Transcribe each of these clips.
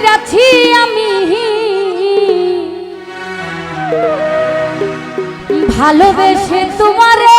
কইরাছি আমি। ভালোবেসে তোমারে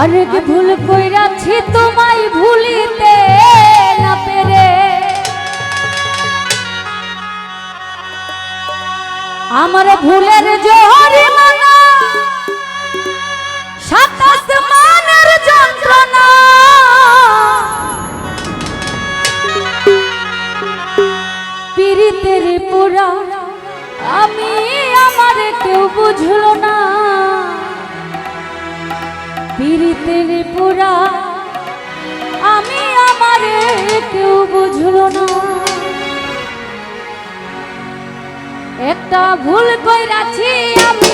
আর কি ভুল কইরাছি তোমায় ভুলিতে না পেরে। আমার ভুলের জোহরে মানা সাতাশ বুঝলো না। পীড়িতের পুরা আমি আমারে কেউ বুঝলো না। একটা ভুল কইরাছি আমি